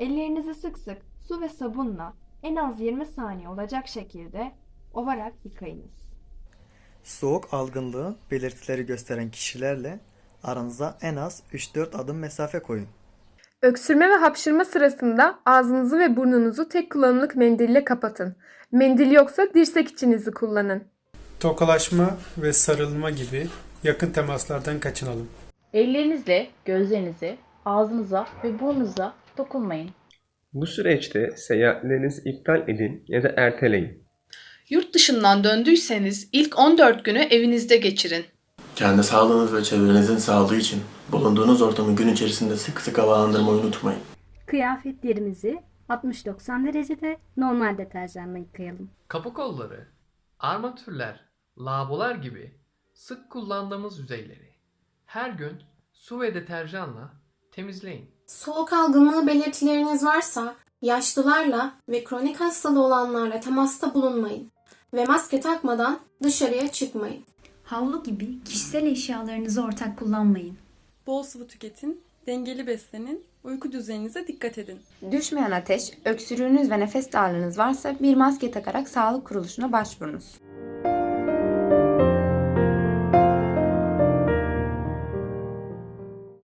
Ellerinizi sık sık su ve sabunla en az 20 saniye olacak şekilde ovarak yıkayınız. Soğuk algınlığı belirtileri gösteren kişilerle aranıza en az 3-4 adım mesafe koyun. Öksürme ve hapşırma sırasında ağzınızı ve burnunuzu tek kullanımlık mendille kapatın. Mendil yoksa dirsek içinizi kullanın. Tokalaşma ve sarılma gibi yakın temaslardan kaçınalım. Ellerinizle gözlerinize, ağzınıza ve burnunuza dokunmayın. Bu süreçte seyahatlerinizi iptal edin ya da erteleyin. Yurt dışından döndüyseniz ilk 14 günü evinizde geçirin. Kendi sağlığınız ve çevrenizin sağlığı için bulunduğunuz ortamı gün içerisinde sık sık havalandırmayı unutmayın. Kıyafetlerimizi 60-90 derecede normal deterjanla yıkayalım. Kapı kolları, armatürler, lavabolar gibi sık kullandığımız yüzeyleri her gün su ve deterjanla temizleyin. Soluk algınlığı belirtileriniz varsa yaşlılarla ve kronik hastalığı olanlarla temasta bulunmayın ve maske takmadan dışarıya çıkmayın. Havlu gibi kişisel eşyalarınızı ortak kullanmayın. Bol sıvı tüketin, dengeli beslenin, uyku düzeninize dikkat edin. Düşmeyen ateş, öksürüğünüz ve nefes darlığınız varsa bir maske takarak sağlık kuruluşuna başvurunuz.